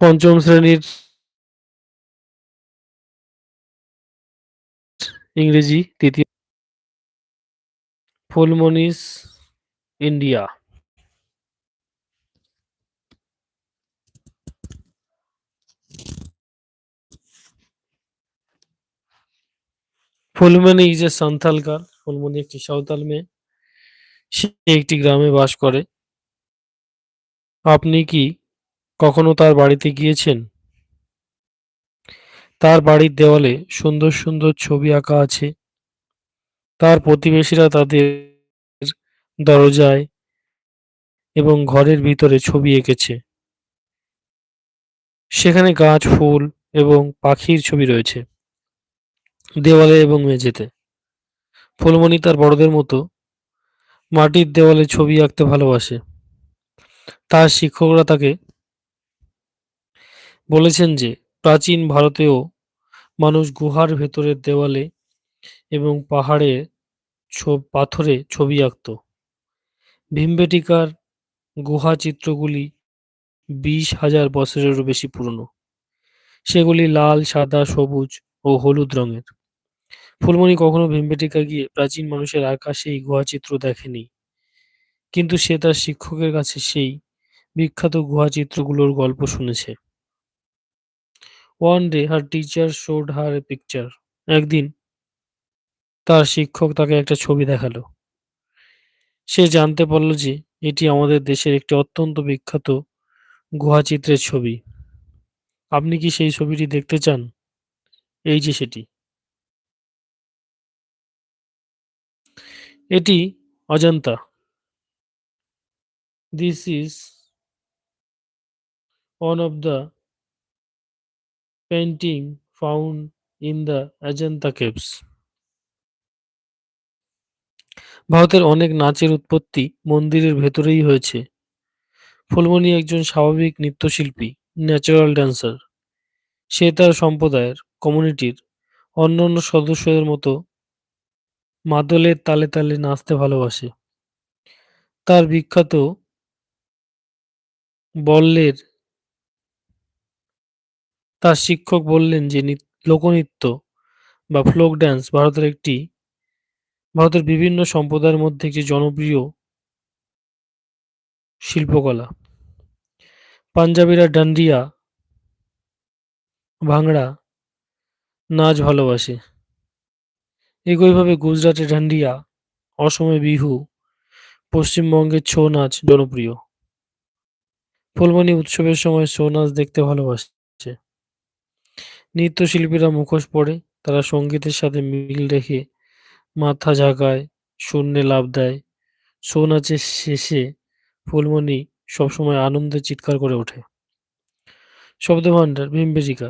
পঞ্চম শ্রেণির ইংরেজি তৃতীয় Phulmoni's, India. Phulmoni is a Santhal girl Phulmoni একটি সাঁওতাল মেয়ে। সে একটি গ্রামে বাস করে। আপনি কি কখনো তার বাড়িতে গিয়েছেন? তার বাড়ির দেওয়ালে সুন্দর সুন্দর ছবি আঁকা আছে। তার প্রতিবেশীরা তাদের দরজায় এবং ঘরের ভিতরে ছবি এঁকেছে। সেখানে গাছ, ফুল এবং পাখির ছবি রয়েছে। দেওয়ালে এবং মেঝেতে। ফুলমণি তার বড়দের মতো মাটির দেওয়ালে ছবি আঁকতে ভালোবাসে। তার শিক্ষকরা তাকে বলেছেন যে, প্রাচীন ভারতেও মানুষ গুহার ভেতরের দেওয়ালে এবং পাহাড়ে পাথরে ছবি আঁকত। ভীমবেটিকার গুহা চিত্রগুলি বিশ হাজার বছরেরও বেশি পুরনো। সেগুলি লাল, সাদা, সবুজ ও হলুদ রঙের। ফুলমণি কখনো ভীমবেটিকা গিয়ে প্রাচীন মানুষের আঁকা সেই গুহাচিত্র দেখেনি। কিন্তু সে তার শিক্ষকের কাছে সেই বিখ্যাত গুহাচিত্রগুলোর গল্প শুনেছে। One day her teacher showed her a picture একদিন তার শিক্ষক তাকে একটা ছবি দেখাল। সে জানতে পারল যে এটি আমাদের দেশের একটি অত্যন্ত বিখ্যাত গুহাচিত্রের ছবি। আপনি কি সেই ছবিটি দেখতে চান? এই যে সেটি। এটি Ajanta. This is one of the painting found in the Ajanta caves. ভারতের অনেক নাচের উৎপত্তি মন্দিরের ভেতরেই হয়েছে। ফুলমণি একজন স্বাভাবিক নৃত্যশিল্পী ন্যাচারাল ড্যান্সার সে তার সম্প্রদায়ের কমিউনিটির অন্যান্য সদস্যদের মতো মাদলের তালে তালে নাচতে ভালোবাসে। তার বিখ্যাত বল্লের তার শিক্ষক বললেন যে লোকনৃত্য বা ফ্লোক ড্যান্স ভারতের একটি, ভারতের বিভিন্ন সম্প্রদায়ের মধ্যে একটি জনপ্রিয় শিল্পকলা। পাঞ্জাবিরা ডান্ডিয়া, ভাংড়া, নাচ ভালোবাসে। একইভাবে গুজরাটে ডান্ডিয়া, অসমে বিহু পশ্চিমবঙ্গের ছৌ নাচ জনপ্রিয়। ফুলমণি উৎসবের সময় ছৌ নাচ দেখতে ভালোবাসে। নৃত্যশিল্পীরা মুখোশ পরে, তারা সঙ্গীতের সাথে মিল রেখে মাথা ঝাঁকায়, শূন্যে লাভ দেয়। শো নাচের শেষে ফুলমণি সবসময় আনন্দে চিৎকার করে ওঠে। শব্দভাণ্ডার ভীমবেটিকা